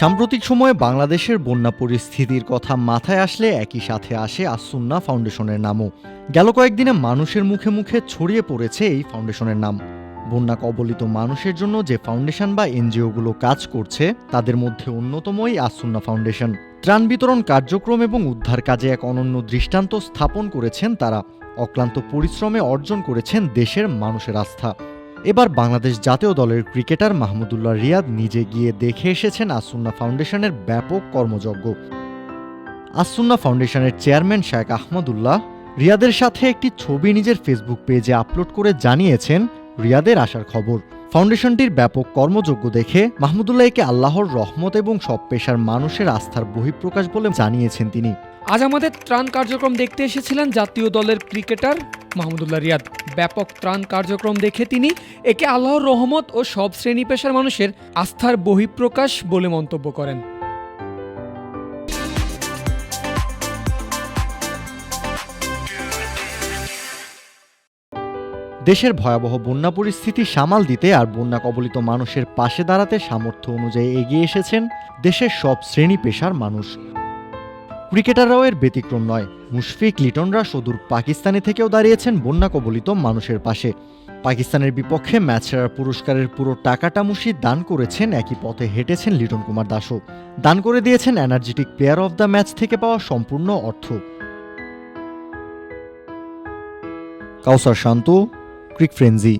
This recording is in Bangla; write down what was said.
সাম্প্রতিক সময়ে বাংলাদেশের বন্যা পরিস্থিতির কথা মাথায় আসলে একই সাথে আসে আসুন্না ফাউন্ডেশনের নামও। গেল কয়েকদিনে মানুষের মুখে মুখে ছড়িয়ে পড়েছে এই ফাউন্ডেশনের নাম। বন্যা কবলিত মানুষের জন্য যে ফাউন্ডেশন বা এনজিওগুলো কাজ করছে, তাদের মধ্যে অন্যতমই আসুন্না ফাউন্ডেশন। ত্রাণ বিতরণ কার্যক্রম এবং উদ্ধার কাজে এক অনন্য দৃষ্টান্ত স্থাপন করেছেন তারা। অক্লান্ত পরিশ্রমে অর্জন করেছেন দেশের মানুষের আস্থা। এবার বাংলাদেশ জাতীয় দলের ক্রিকেটার মাহমুদুল্লাহ রিয়াদ নিজে গিয়ে দেখে এসেছেন আসুন্না ফাউন্ডেশনের ব্যাপক কর্মযজ্ঞ। আসুন্না ফাউন্ডেশনের চেয়ারম্যান শায়েক আহমদুল্লাহ রিয়াদের সাথে একটি ছবি নিজের ফেসবুক পেজে আপলোড করে জানিয়েছেন রিয়াদের আসার খবর। ফাউন্ডেশনটির ব্যাপক কর্মযোগ্য দেখে মাহমুদুল্লাহ একে আল্লাহর রহমত এবং সব পেশার মানুষের আস্থার বহিঃপ্রকাশ বলে জানিয়েছেন তিনি। আজ আমাদের ত্রাণ কার্যক্রম দেখতে এসেছিলেন জাতীয় দলের ক্রিকেটার মাহমুদুল্লাহ রিয়াদ। ব্যাপক ত্রাণ কার্যক্রম দেখে তিনি একে আল্লাহর রহমত ও সব শ্রেণি পেশার মানুষের আস্থার বহিঃপ্রকাশ বলে মন্তব্য করেন। দেশের ভয়াবহ বন্যা পরিস্থিতি সামাল দিতে আর বন্যা কবলিত মানুষের পাশে দাঁড়াতে সামর্থ্য অনুযায়ী এগিয়ে এসেছেন দেশের সব শ্রেণি পেশার মানুষ। ক্রিকেটাররাও এর ব্যতিক্রম নয়। মুশফিক, লিটনরা সুদূর পাকিস্তানে থেকেও দাঁড়িয়েছেন বন্যা কবলিত মানুষের পাশে। পাকিস্তানের বিপক্ষে ম্যাচ সেরার পুরস্কারের পুরো টাকাটা মুশি দান করেছেন, একই পথে হেঁটেছেন লিটন কুমার দাসও। দান করে দিয়েছেন energetic player of the match থেকে পাওয়া সম্পূর্ণ অর্থ। কাউসার শান্ত, ক্রিক ফ্রেঞ্জি